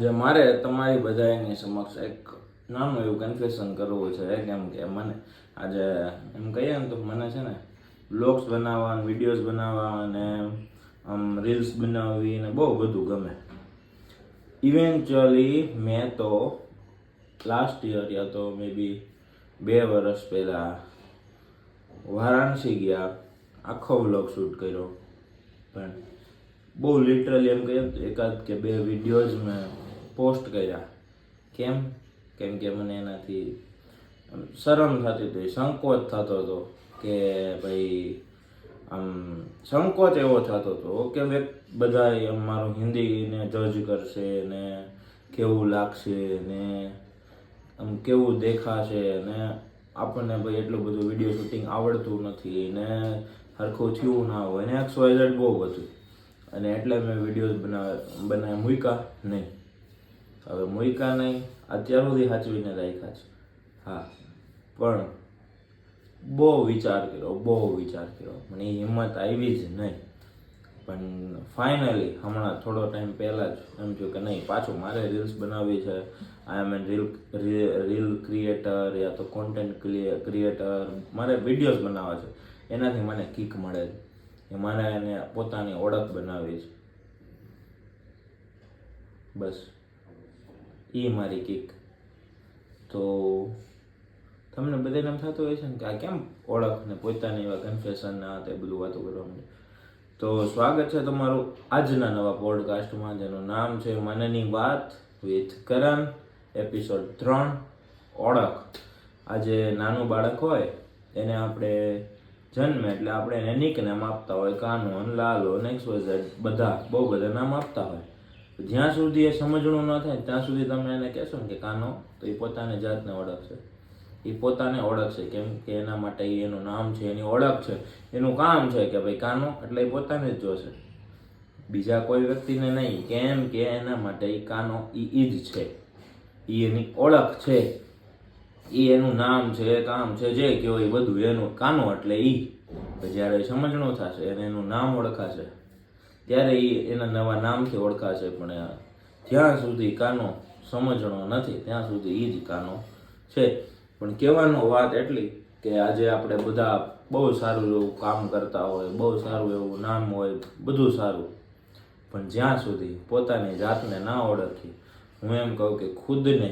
જે મારે તમારી બધાની સમક્ષ એક નાનું એવું કન્ફેશન કરવું છે કેમ કે મને આજે એમ કહીએ ને તો મને છે ને બ્લોગ્સ બનાવવા અને વિડીયોઝ બનાવવા અને આમ રીલ્સ બનાવવી ને બહુ બધું ગમે. ઇવેન્ચ્યુઅલી મેં તો લાસ્ટ યર યા તો મે બી બે વર્ષ પહેલાં વારાણસી ગયા, આખો વ્લોગ શૂટ કર્યો. પણ બહુ લિટરલી એમ કહીએ એકાદ કે બે વિડીયોઝ મેં પોસ્ટ કર્યા કેમ? કેમ કે મને એનાથી શરમ થતી હતી. સંકોચ થતો હતો કે ભાઈ આમ સંકોચ એવો થતો હતો કે બધા મારું હિન્દીને જજ કરશે ને કેવું લાગશે ને આમ કેવું દેખાશે ને આપણને ભાઈ એટલું બધું વીડિયો શૂટિંગ આવડતું નથી ને સરખું થયું ના હોય. ને એક્સ વાય બહુ બધું અને એટલે મેં વીડિયો બનાવ બનાવી મૂક્યા નહીં. હવે મૂક્યા નહીં અત્યાર સુધી સાચવીને રાખ્યા છે. હા, પણ બહુ વિચાર કર્યો, બહુ વિચાર કર્યો. મને હિંમત આવી જ નહીં. પણ ફાઇનલી હમણાં થોડો ટાઈમ પહેલાં જ એમ થયું કે નહીં, પાછું મારે રીલ્સ બનાવવી છે. I am an reel reel creator યા તો કોન્ટેન્ટ ક્રિએટર મારે વિડીયોઝ બનાવવા છે. એનાથી મને કિક મળે છે. એ મારે એને પોતાની ઓળખ બનાવી છે. બસ. એ મારી કિક. તો તમને બધાને એમ થતું હોય છે ને કે આ કેમ ઓળખ ને પોતાની એવા કન્ફેશન ને આ તે બધું વાતો કરવા માંડે? તો સ્વાગત છે તમારું આજના નવા પોડકાસ્ટમાં જેનું નામ છે મનની વાત વિથ કરણ એપિસોડ ત્રણ, ઓળખ. આજે નાનું બાળક હોય, એને આપણે જન્મે એટલે આપણે એને નિક નામ આપતા હોય કાનો લાલો નેક્સોઝેડ બધા, બહુ બધા નામ આપતા હોય. જ્યાં સુધી એ સમજણું ન થાય, ત્યાં સુધી તમે એને કહેશો ને કે કાનો, તો એ પોતાની જાતને ઓળખશે. એ પોતાને ઓળખશે, કેમ કે એના માટે એનું નામ છે, એની ઓળખ છે. એનું કામ છે કે ભાઈ કાનો, એટલે એ પોતાને જ જોશે. બીજા કોઈ વ્યક્તિને નહીં, કેમ કે એના માટે એ કાનો એ ઈ જ છે. એ એની ઓળખ છે. એ એનું નામ છે, કામ છે, જે કહેવાય બધું એનું કાનો એટલે એ જ્યારે સમજણું થશે, એને એનું નામ ઓળખાશે. ત્યારે એ એના નવા નામથી ઓળખાશે, પણ જ્યાં સુધી કાનો સમજણો નથી, ત્યાં સુધી એ જ કાનો છે. પણ કહેવાનો વાત એટલી કે આજે આપણે બધા બહુ સારું એવું કામ કરતા હોય, બહુ સારું એવું નામ હોય, બધું સારું. પણ જ્યાં સુધી પોતાની જાતને ના ઓળખી, હું એમ કહું કે ખુદને,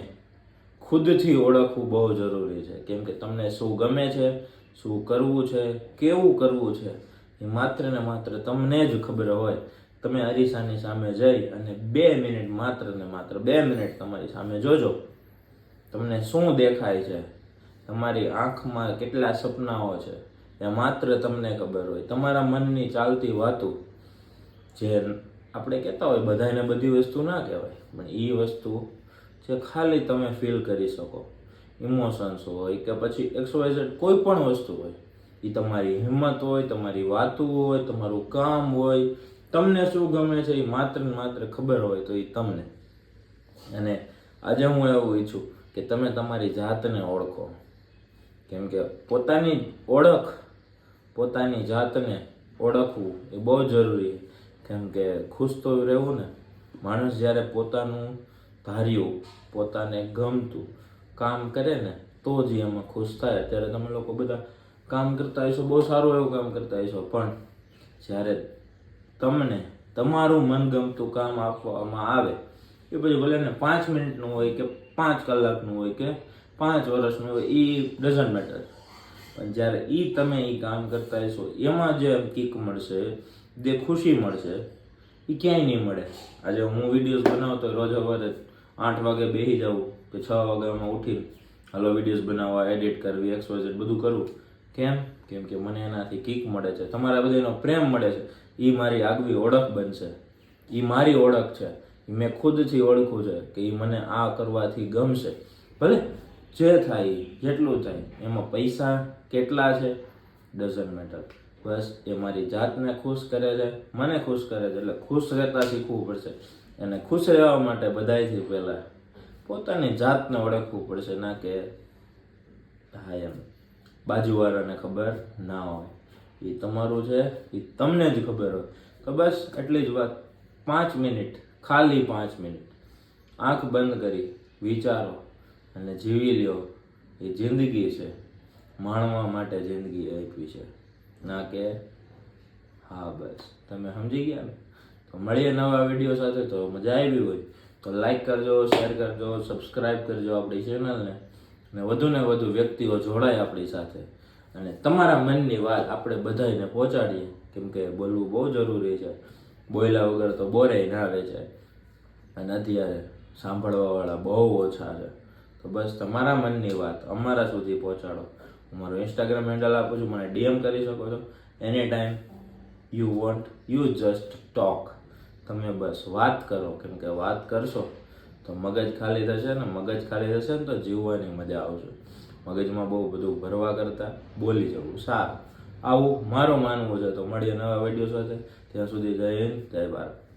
ખુદથી ઓળખવું બહુ જરૂરી છે. કેમ કે તમને શું ગમે છે, શું કરવું છે, કેવું કરવું છે એ માત્ર ને માત્ર તમને જ ખબર હોય. તમે અરીસાની સામે જઈ અને બે મિનિટ માત્ર ને માત્ર, બે મિનિટ તમારી સામે જોજો. તમને શું દેખાય છે? તમારી આંખમાં કેટલા સપનાઓ છે? એ માત્ર તમને ખબર હોય. તમારા મનની ચાલતી વાતો, જે આપણે કહેતા હોય બધાને બધી વસ્તુ ના કહેવાય, પણ એ વસ્તુ જે ખાલી તમે ફીલ કરી શકો. ઇમોશન્સ હોય કે પછી એક્સવાઇઝેડ કોઈ પણ વસ્તુ હોય એ તમારી હિંમત હોય, તમારી વાતું હોય, તમારું કામ હોય, તમને શું ગમે છે એ માત્ર ને માત્ર ખબર હોય તો એ તમને. અને આજે હું એવું ઈચ્છું કે તમે તમારી જાતને ઓળખો. કેમ કે પોતાની ઓળખ, પોતાની જાતને ઓળખવું એ બહુ જરૂરી. કેમ કે ખુશ તો રહેવું ને, માણસ જ્યારે પોતાનું ધાર્યું, પોતાને ગમતું કામ કરે ને, તો જ એમાં ખુશ થાય. ત્યારે તમે લોકો બધા કામ કરતા હશો, બહુ સારું એવું કામ કરતા હશો. પણ જ્યારે તમને તમારું મનગમતું કામ આપવામાં આવે, એ પછી ભલે ને પાંચ મિનિટનું હોય કે પાંચ કલાકનું હોય કે પાંચ વર્ષનું હોય એ ડઝન્ટ મેટર પણ જ્યારે એ તમે એ કામ કરતા હશો, એમાં જે કિક મળશે, જે ખુશી મળશે એ ક્યાંય નહીં મળે. આજે હું વિડીયોઝ બનાવતો રોજ સવારે આઠ વાગે બેસી જાઉં કે છ વાગ્યામાં ઉઠીને, હાલો, વિડીયોઝ બનાવવા એડિટ કરવી એક્સવાઇઝેડ બધું કરવું કેમ? કેમ કે મને એનાથી કિક મળે છે. તમારા બધાનો પ્રેમ મળે છે. એ મારી આગવી ઓળખ બનશે. એ મારી ઓળખ છે. મેં ખુદથી ઓળખું છે કે એ મને આ કરવાથી ગમશે. ભલે જે થાય જેટલું થાય. એમાં પૈસા કેટલા છે? ડઝન્ટ મેટર બસ, એ મારી જાતને ખુશ કરે છે. મને ખુશ કરે છે. એટલે ખુશ રહેતા શીખવું પડશે. અને ખુશ રહેવા માટે બધાયથી પહેલાં પોતાની જાતને ઓળખવું પડશે, ના કે, હા, એમ. બાજુવાળાને ખબર ના હોય. એ તમારું છે એ તમને જ ખબર હોય. તો બસ એટલી જ વાત. પાંચ મિનિટ, ખાલી પાંચ મિનિટ. આંખ બંધ કરી, વિચારો અને જીવી લ્યો. એ જિંદગી છે. માણવા માટે જિંદગી આપી છે. ના કે? હા, બસ. તમે સમજી ગયા ને તો મળીએ નવા વીડિયો સાથે. તો મજા આવી હોય. તો લાઈક કરજો શેર કરજો સબસ્ક્રાઈબ કરજો આપણી ચેનલને અને વધુ ને વધુ વ્યક્તિઓ જોડાય આપણી સાથે. અને તમારા મનની વાત આપણે બધાને પહોંચાડીએ, કેમ કે બોલવું બહુ જરૂરી છે. બોલ્યા વગર તો બોરે ના વેચાય. અને અત્યારે સાંભળવાવાળા બહુ ઓછા છે. તો બસ તમારા મનની વાત અમારા સુધી પહોંચાડો. હું મારું ઇન્સ્ટાગ્રામ હેન્ડલ આપું છું, મને ડીએમ કરી શકો છો. Any time you want you just talk તમે બસ વાત કરો, કેમ કે વાત કરશો તો મગજ ખાલી થશે ને મગજ ખાલી થશે ને તો જીવવાની મજા આવશે. મગજમાં બહુ બધું ભરવા કરતાં બોલી જવું. સારું. આવું મારું માનવું છે. તો મળીએ નવા વીડિયો સાથે. ત્યાં સુધી જય હિન્દ, જય ભારત.